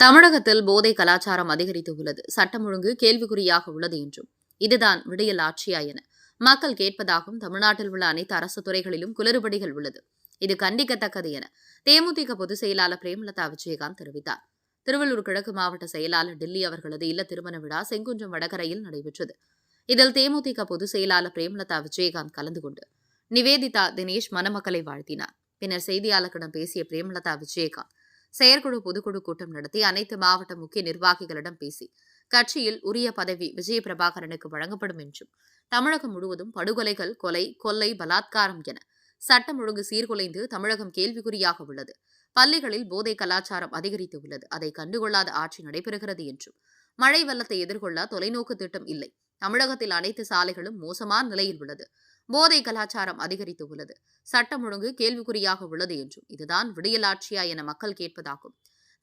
தமிழகத்தில் போதை கலாச்சாரம் அதிகரித்து உள்ளது. சட்டம் ஒழுங்கு கேள்விக்குறியாக உள்ளது என்றும். இதுதான் விடியல் ஆட்சியா என. மக்கள் கேட்பதாகவும் தமிழ்நாட்டில் உள்ள அனைத்து அரசு துறைகளிலும் குளறுபடிகள் உள்ளது. இது கண்டிக்கத்தக்கது என. தேமுதிக பொதுச் செயலாளர் பிரேமலதா விஜயகாந்த் தெரிவித்தார். திருவள்ளூர் கிழக்கு மாவட்ட செயலாளர் டில்லி அவர்களது இல்ல திருமண விழா செங்குன்றம் வடகரையில் நடைபெற்றது. இதில் தேமுதிக பொதுச் செயலாளர் பிரேமலதா விஜயகாந்த் கலந்து கொண்டு நிவேதிதா தினேஷ் மணமக்களை வாழ்த்தினார். பின்னர் செய்தியாளர்களிடம் பேசிய பிரேமலதா விஜயகாந்த் செயற்குழு பொதுக்குழு கூட்டம் நடத்தி அனைத்து மாவட்ட முக்கிய நிர்வாகிகளிடம் பேசி கட்சியில் உரிய பதவி விஜய பிரபாகரனுக்கு வழங்கப்படும் என்றும் தமிழகம் முழுவதும் படுகொலைகள் கொலை கொள்ளை பலாத்காரம் என சட்டம் ஒழுங்கு சீர்குலைந்து தமிழகம் கேள்விக்குறியாக உள்ளது. பள்ளிகளில் போதை கலாச்சாரம் அதிகரித்து உள்ளது. அதை கண்டுகொள்ளாத ஆட்சி நடைபெறுகிறது என்றும் மழை வெள்ளத்தை எதிர்கொள்ள தொலைநோக்கு திட்டம் இல்லை. தமிழகத்தில் அனைத்து சாலைகளும் மோசமான நிலையில் உள்ளது. போதை கலாச்சாரம் அதிகரித்து உள்ளது. சட்டம் ஒழுங்கு கேள்விக்குறியாக உள்ளது என்றும் இதுதான் விடியலாட்சியா என மக்கள் கேட்பதாகும்.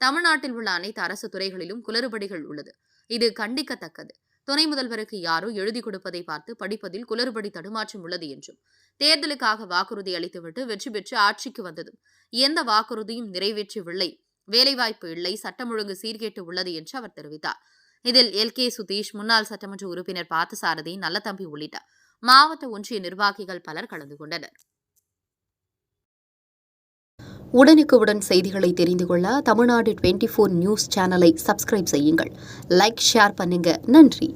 தமிழ்நாட்டில் உள்ள அனைத்து அரசு துறைகளிலும் குளறுபடிகள் உள்ளது. இது கண்டிக்கத்தக்கது. துணை முதல்வருக்கு யாரோ எழுதி கொடுப்பதை பார்த்து படிப்பதில் குளறுபடி தடுமாற்றம் உள்ளது என்றும் தேர்தலுக்காக வாக்குறுதி அளித்துவிட்டு வெற்றி பெற்று ஆட்சிக்கு வந்ததும் எந்த வாக்குறுதியும் நிறைவேற்றவில்லை. வேலைவாய்ப்பு இல்லை சட்டம் ஒழுங்கு சீர்கேட்டு உள்ளது என்று அவர் தெரிவித்தார். இதில் எல். கே. சுதீஷ் முன்னாள் சட்டமன்ற உறுப்பினர் பார்த்தசாரதி நல்லதம்பி உள்ளிட்ட மாவட்ட ஒன்றிய நிர்வாகிகள் பலர் கலந்து கொண்டனர். உடனுக்குடன் செய்திகளை தெரிந்து கொள்ள தமிழ்நாடு டுவெண்ட்டி ஃபோர் நியூஸ் சேனலை சப்ஸ்கிரைப் செய்யுங்கள். லைக் ஷேர் பண்ணுங்க. நன்றி.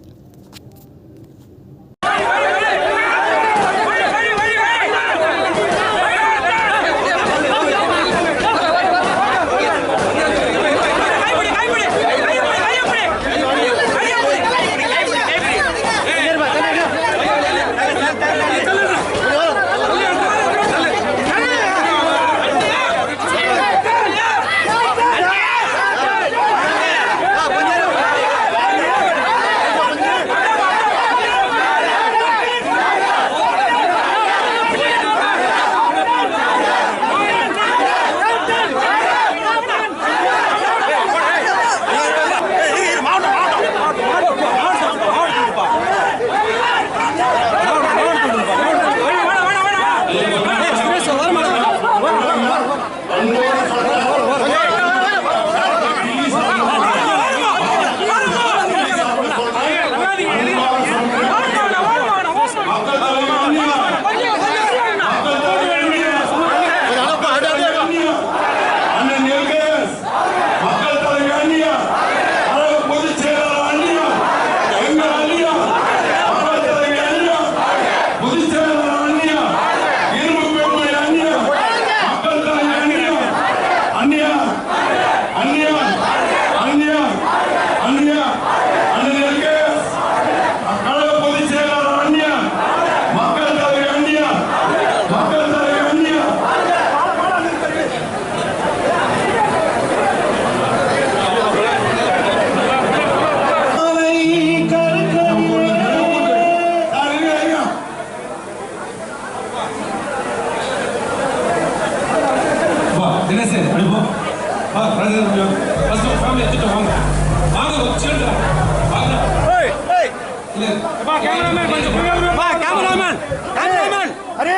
कैमरामैन कैमरामैन अरे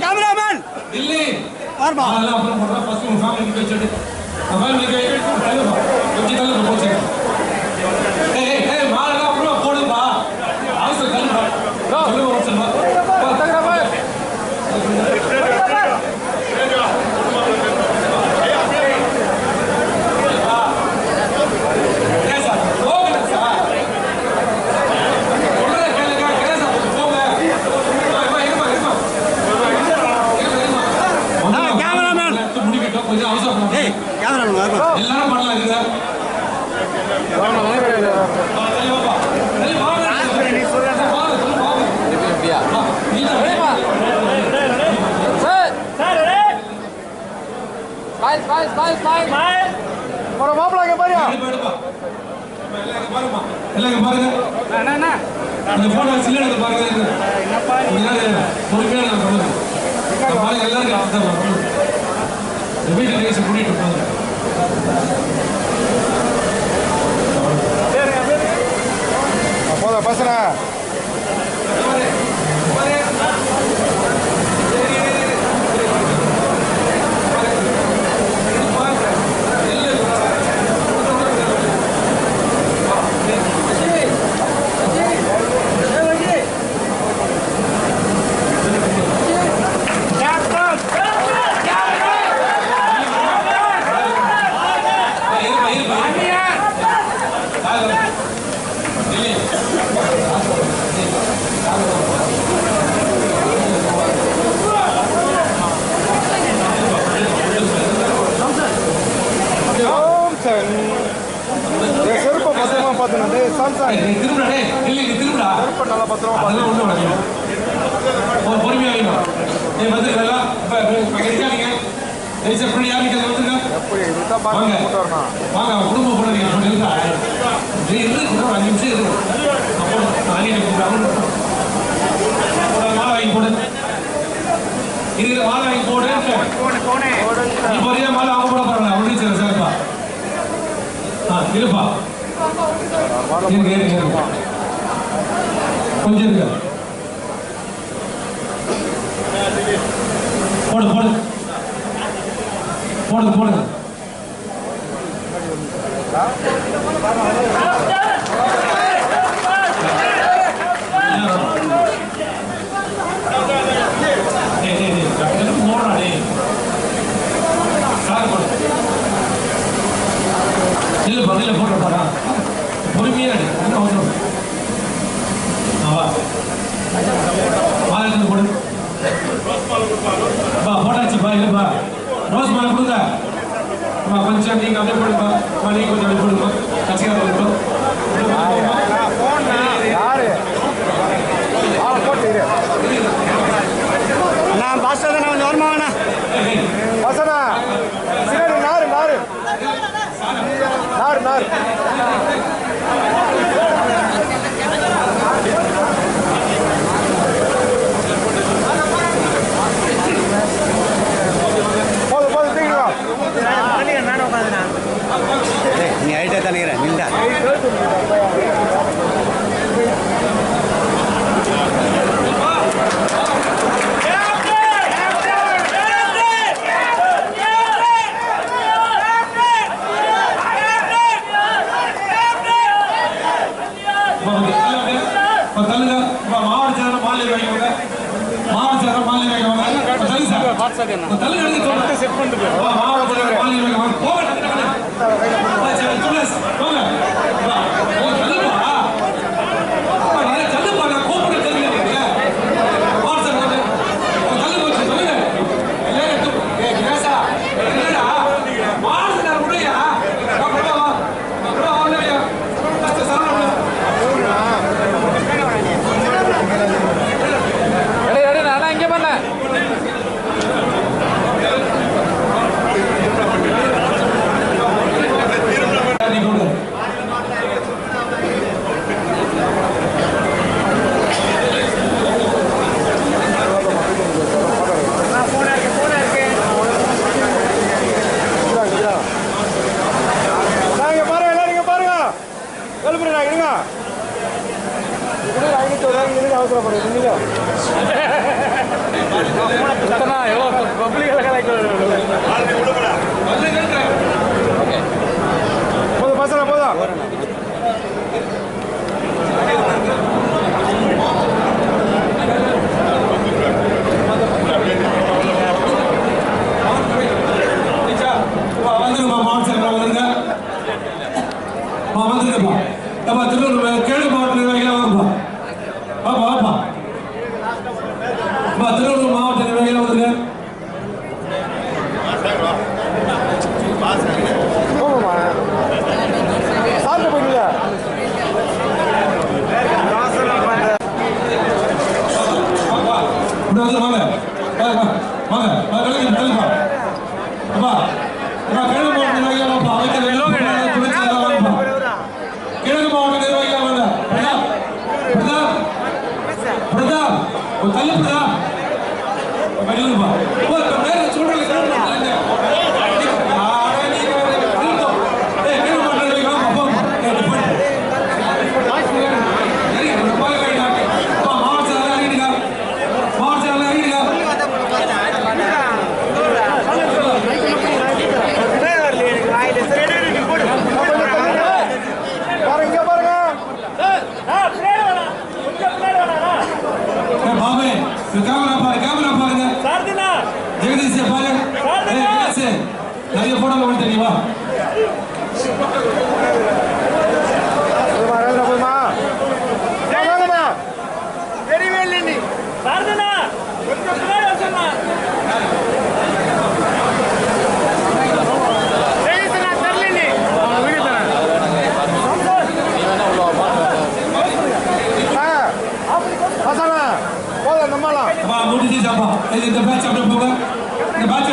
कैमरामैन दिल्ली और बा ಅಲ್ಲ ಅಪ್ಪ ಮೊದಲ ಫಸ್ಟ್ ಫಾರ್ಮ್ ನಿಮಗೆ ಹೇಳ್ತೀನಿ ಮೊಬೈಲ್ ನಿಮಗೆ ಹೇಳ್ತೀನಿ ಮೊಬೈಲ್ ನಿಮಗೆ ಹೇಳ್ತೀನಿ ಏ எல்லாம் இங்க பாரும்மா. எல்லாம் இங்க பாருங்க. அந்த photo சில்லறை எடுத்து பாருங்க. பொறுமையா நான். நான் பாருங்க, வரணும். இந்த வீட்டுல பேசி கூட்டிட்டு போங்க. போதும் பேசுறேன் திரும்பிடே இல்லை நீ திரும்பிடா. நல்லா பத்திரமா பார்த்து ஒன்று வரையும் ஒரு பொறுமையாக நீ வந்துருக்கா இப்போ இருக்காங்க ஜெயிச்ச பிள்ளை யாருக்கு வந்துருக்கா? வாங்க. வாங்க குடும்ப பிள்ளைங்க சொல்லியிருக்கா அஞ்சு நிமிஷம் இருக்கு அப்போ நானே அவனு மாலை மாலை வாங்கி போடு. இப்போ மாலை அவனுக்கு சில சிறப்பா ஆ இருப்பா கொஞ்சம் இருக்க போடு போடு. போடுங்க போடுங்க மாமே கேமரா பாரு கேமரா பாருங்க. ஜெகதீஷ் பாரு. நிறைய போட்டோ தெரியுமா நோட்டீஸஸ் அப்பா இது இந்த பேட்ச் அப்படியே போங்க இந்த பேட்ச்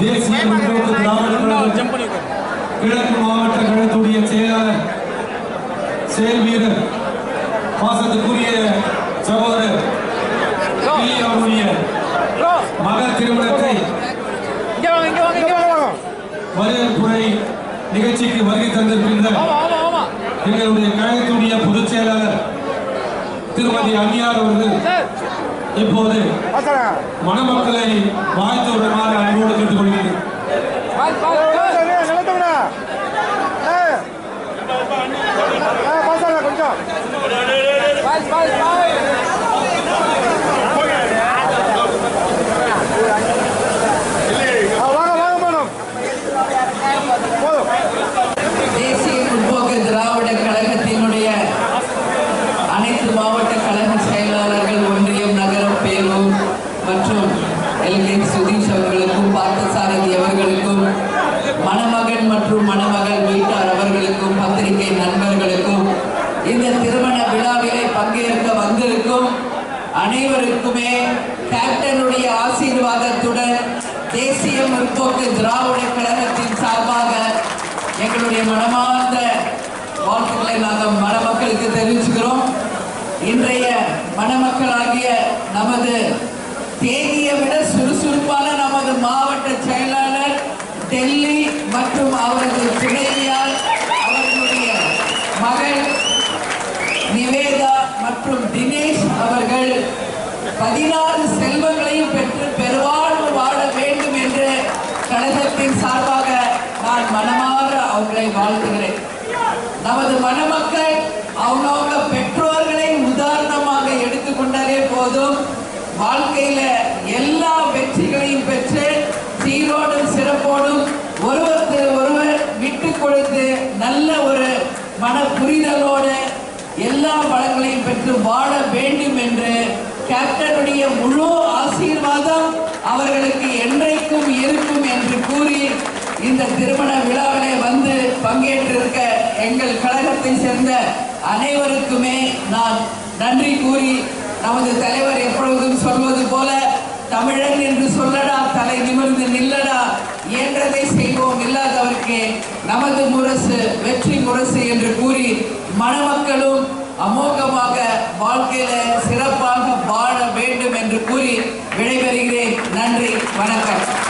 தேசிய கிழக்கு மாவட்ட கழகத்துடைய செயலாளர் செயல் வீரர் பாசத்துக்குரிய சகோதரர் அவருடைய மகர் திருமணத்தை வரவேற்புரை நிகழ்ச்சிக்கு வருகை தந்திருக்கின்ற எங்களுடைய கழகத்துடைய பொதுச் செயலாளர் திருமதி அம்மையார் அவர்கள் இப்போது மணமக்களை வாழ்த்து விடுமாறு அன்போடு கேட்டுக்கொள்கிறேன். தேசிய முற்போக்கு திராவிட கழகத்தினுடைய அனைத்து மாவட்ட கழக பேரூர் மற்றும் எல்கே சுதீஷ் அவர்களுக்கும் பார்த்தசாரதி அவர்களுக்கும் மணமகன் மற்றும் மணமகள் வீட்டார் அவர்களுக்கும் பத்திரிகை நண்பர்களுக்கும் இந்த திருமண விழாவிலே பங்கேற்க வந்திருக்கும் அனைவருக்குமே கேப்டனுடைய ஆசீர்வாதத்துடன் தேசிய முற்போக்கு திராவிட கழகத்தின் சார்பாக எங்களுடைய மனமார்ந்த வாழ்த்துக்களை நாங்கள் மணமக்களுக்கு தெரிவிச்சுக்கிறோம். இன்றைய மணமக்களாகிய நமது தேதியை விட சுறுசுறுப்பான நமது மாவட்ட செயலாளர் டெல்லி மற்றும் அவரது துணைவியார் அவர்களுடைய மகள் நிவேதா மற்றும் தினேஷ் அவர்கள் பதினாறு செல்வங்களையும் பெற்று பெருவாழ்வு வாழ வேண்டும் என்று கழகத்தின் சார்பாக நான் மனமாற அவங்களை வாழ்த்துகிறேன் நமது மணமக்கள் அவங்கவுங்க பெற்றோர்களை உதாரணமாக எடுத்துக்கொண்டாலே போதும். வாழ்க்கையில எல்லா வெற்றிகளையும் பெற்று சீரோடும் சிறப்போடும் ஒருவருக்கு ஒருவர் விட்டு கொடுத்து நல்ல ஒரு மன புரிதலோடு எல்லா வளங்களையும் பெற்று வாழ வேண்டும் என்று கேப்டனுடைய முழு ஆசீர்வாதம் அவர்களுக்கு என்றைக்கும் இருக்கும் என்று கூறி இந்த திருமண விழாவிலே வந்து பங்கேற்றிருக்க எங்கள் கழகத்தை சேர்ந்த அனைவருக்குமே நான் நன்றி கூறி நமது தலைவர் எப்பொழுதும் சொல்வது போல தமிழன் என்று சொல்லடா தலை நிமிர்ந்து நில்லடா இயன்றதை செய்வோம். இல்லாதவர்க்கே நமது முரசு வெற்றி முரசு என்று கூறி மணமக்களும் அமோகமாக வாழ்க்கையில சிறப்பாக வாழ வேண்டும் என்று கூறி விடைபெறுகிறேன். நன்றி வணக்கம்.